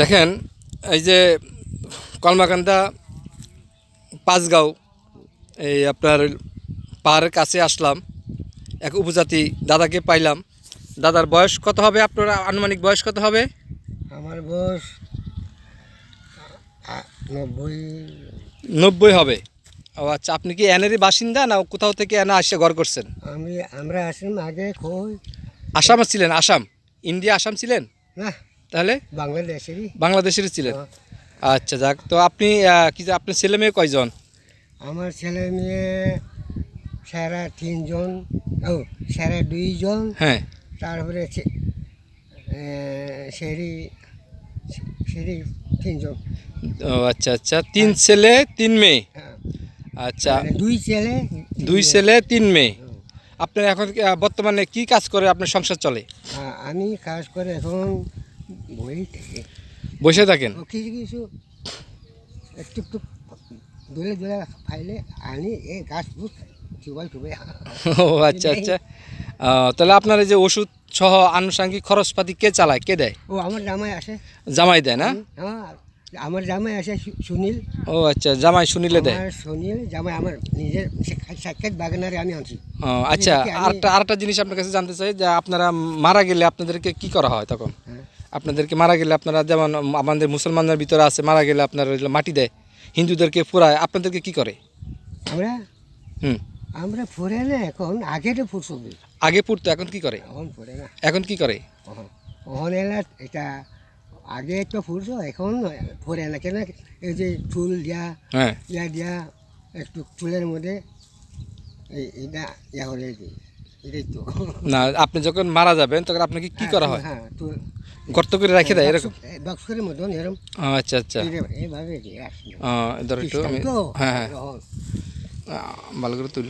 দেখেন এই যে কলমাকান্দা পাঁচগাঁও এই আপনার পাহাড়ের কাছে আসলাম এক উপজাতি দাদাকে পাইলাম। দাদার বয়স কত হবে আপনার? আনুমানিক বয়স কত হবে? আমার বয়স নব্বই। নব্বই হবে। ও আচ্ছা আপনি কি এনেরই বাসিন্দা না কোথাও থেকে এনে আসে ঘর করছেন? আমি আমরা আসাম আগে কই? আসাম ছিলেন আসাম। ইন্ডিয়া আসাম ছিলেন? না। তাহলে? বাংলাদেশেরই। বাংলাদেশের ছিলেন হ্যাঁ। আচ্ছা যাক। তো আপনি কি আপনার ছেলে মেয়ে কয়জন? আমার ছেলে মেয়ে সারা তিনজন ও সারা দুইজন। হ্যাঁ। তারপরে সেরি সেরি তিনজন। ও আচ্ছা আচ্ছা। তিন ছেলে তিন মেয়ে? হ্যাঁ। আচ্ছা। দুই ছেলে দুই ছেলে তিন মেয়ে। আপনার এখন বর্তমানে কি কাজ করে আপনার সংসার চলে? আমি কাজ করে এখন বই থেকে বসে থাকেন। ও কিছু কিছু একটু একটু দোলে দোলে ফাইলে আনি এই গাছ বুঝ চুবাই চুবাই ও আচ্ছা আচ্ছা। তাহলে আপনার এই যে ওষুধ সহ আনুষঙ্গিক খরচপাতি কে চালায়? কে দেয়? ও আমার জামাই আসে। জামাই দেয় না? হ্যাঁ আমার জামাই আছে সুনীল। ও আচ্ছা জামাই শুনিলে দেয়। আমার সুনীল জামাই আমার নিজের সাক্ষাৎ বাগানারে আমি আনছি। ও, আচ্ছা আরেকটা আরেকটা জিনিস আপনার কাছে জানতে চাই যে আপনারা মারা গেলে আপনাদেরকে কি করা হয় তখন? হ্যাঁ। আপনাদেরকে মারা গেলে আপনারা যেমন আমাদের মুসলমানদের ভিতরে আছে মারা গেলে আপনারা মাটি দেয় হিন্দুদেরকে পুরায় আপনাদেরকে কি করে? আমরা? হুম। আমরা ফুরে না এখন আগে তো ফুরসবি আগে পুরতো এখন কি করে? এখন ফুরে না। এখন কি করে? এলা এটা আগে তো ফুরছো এখন ফুরে না কেন এই যে চুল দিয়া হ্যাঁ। ইয়া দিয়া একটু চুলের মধ্যে এই এটা ইয়া হলে এটাই তো। না আপনি যখন মারা যাবেন তখন আপনাকে কি করা হয়? হ্যাঁ চুল। গর্ত করে রেখে দেয় এরকম? বক্সের মতন এরকম আচ্ছা আচ্ছা। এইভাবে- ধরো একটু হ্যাঁ হ্যাঁ। ভালো করে তুলি।